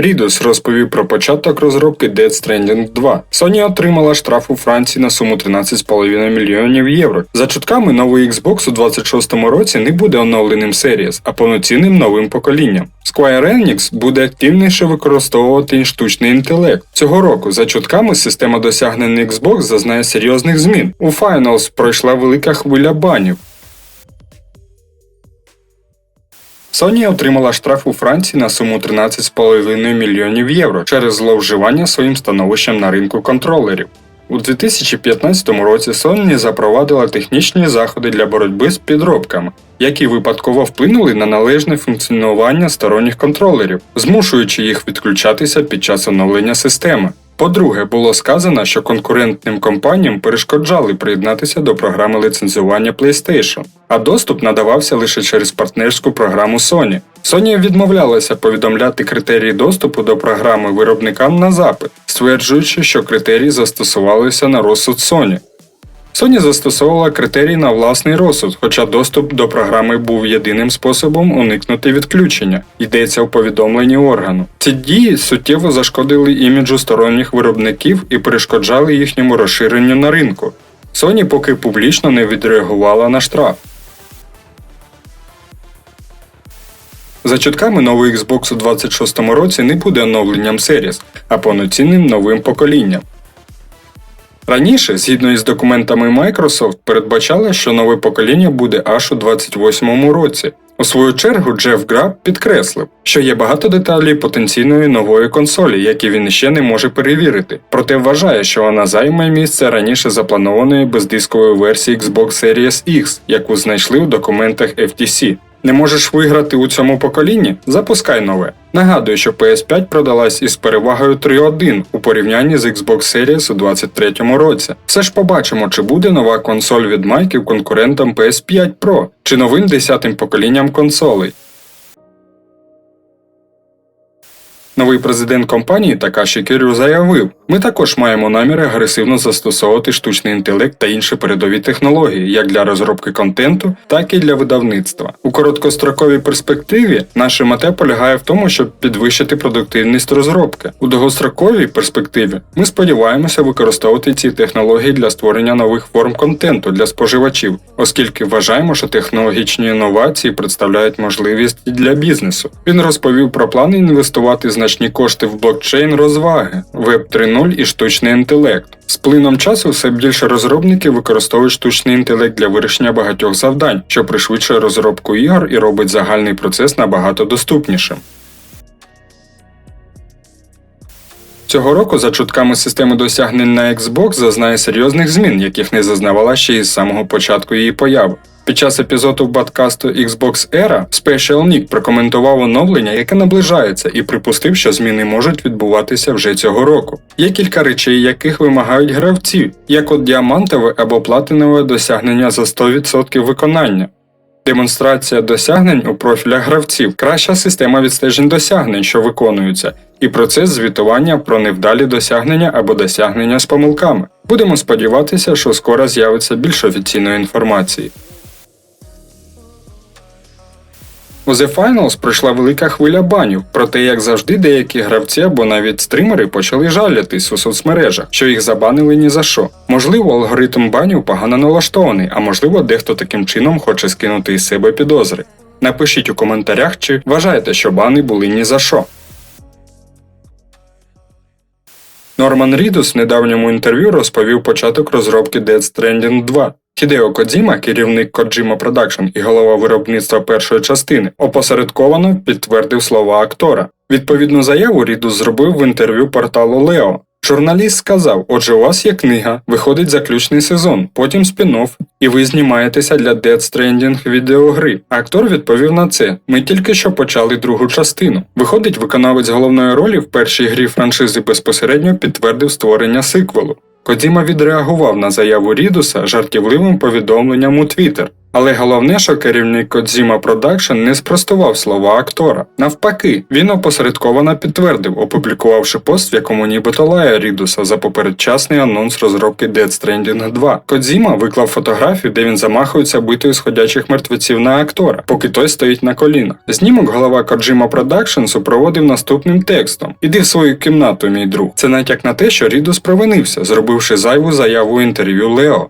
Рідус розповів про початок розробки Dead Stranding 2. Sony отримала штраф у Франції на суму 13,5 мільйонів євро. За чутками, новий Xbox у 26-му році не буде оновленим Series, а повноцінним новим поколінням. Square Enix буде активніше використовувати штучний інтелект. Цього року, за чутками, система досягнень Xbox зазнає серйозних змін. У Finals пройшла велика хвиля банів. Sony отримала штраф у Франції на суму 13,5 мільйонів євро через зловживання своїм становищем на ринку контролерів. У 2015 році Sony запровадила технічні заходи для боротьби з підробками, які випадково вплинули на належне функціонування сторонніх контролерів, змушуючи їх відключатися під час оновлення системи. По-друге, було сказано, що конкурентним компаніям перешкоджали приєднатися до програми ліцензування PlayStation, а доступ надавався лише через партнерську програму Sony. Sony відмовлялася повідомляти критерії доступу до програми виробникам на запит, стверджуючи, що критерії застосувалися на розсуд Sony. Sony застосовувала критерії на власний розсуд, хоча доступ до програми був єдиним способом уникнути відключення, йдеться у повідомленні органу. Ці дії суттєво зашкодили іміджу сторонніх виробників і перешкоджали їхньому розширенню на ринку. Sony поки публічно не відреагувала на штраф. За чутками новий Xbox у 26-му році не буде оновленням Series, а повноцінним новим поколінням. Раніше, згідно із документами Microsoft, передбачали, що нове покоління буде аж у 28-му році. У свою чергу Джеф Граб підкреслив, що є багато деталей потенційної нової консолі, які він ще не може перевірити, проте вважає, що вона займе місце раніше запланованої бездискової версії Xbox Series X, яку знайшли у документах FTC. Не можеш виграти у цьому поколінні? Запускай нове. Нагадую, що PS5 продалась із перевагою 3.1 у порівнянні з Xbox Series у 2023 році. Все ж побачимо, чи буде нова консоль від Майків конкурентом PS5 Pro, чи новим 10-тим поколінням консолей. Новий президент компанії Такаші Кірю заявив: ми також маємо намір агресивно застосовувати штучний інтелект та інші передові технології, як для розробки контенту, так і для видавництва. У короткостроковій перспективі наша мета полягає в тому, щоб підвищити продуктивність розробки. У довгостроковій перспективі ми сподіваємося використовувати ці технології для створення нових форм контенту для споживачів, оскільки вважаємо, що технологічні інновації представляють можливість для бізнесу. Він розповів про плани інвестувати значні кошти в блокчейн розваги, Web 3.0 і штучний інтелект. З плином часу все більше розробників використовують штучний інтелект для вирішення багатьох завдань, що пришвидшує розробку ігор і робить загальний процес набагато доступнішим. Цього року, за чутками системи досягнень на Xbox, зазнає серйозних змін, яких не зазнавала ще із самого початку її появи. Під час епізоду баткасту Xbox Era Special Nick прокоментував оновлення, яке наближається, і припустив, що зміни можуть відбуватися вже цього року. Є кілька речей, яких вимагають гравці, як от діамантове або платинове досягнення за 100% виконання. Демонстрація досягнень у профілях гравців, краща система відстежень досягнень, що виконуються, і процес звітування про невдалі досягнення або досягнення з помилками. Будемо сподіватися, що скоро з'явиться більше офіційної інформації. У The Finals прийшла велика хвиля банів, проте, як завжди, деякі гравці або навіть стримери почали жалятись у соцмережах, що їх забанили ні за що. Можливо, алгоритм банів погано налаштований, а можливо, дехто таким чином хоче скинути із себе підозри. Напишіть у коментарях, чи вважаєте, що бани були ні за що. Норман Рідус в недавньому інтерв'ю розповів початок розробки Dead Stranding 2. Хідео Кодзіма, керівник Kojima Production і голова виробництва першої частини, опосередковано підтвердив слова актора. Відповідну заяву Рідус зробив в інтерв'ю порталу Лео. Журналіст сказав: Отже, у вас є книга, виходить заключний сезон, потім спін-офф, і ви знімаєтеся для Dead Stranding відеогри. Актор відповів на це: ми тільки що почали другу частину. Виходить, виконавець головної ролі в першій грі франшизи безпосередньо підтвердив створення сиквелу. Кодіма відреагував на заяву Рідуса жартівливим повідомленням у Твіттер. Але головне, що керівник Kojima Production не спростував слова актора. Навпаки, він опосередковано підтвердив, опублікувавши пост, в якому нібито лає Рідуса за попередчасний анонс розробки Dead Stranding 2. Кодзіма виклав фотографію, де він замахується битою сходячих мертвеців на актора, поки той стоїть на колінах. Знімок голова Kojima Production супроводив наступним текстом: Іди в свою кімнату, мій друг. Це натяк на те, що Рідус провинився, зробивши зайву заяву інтерв'ю Лео.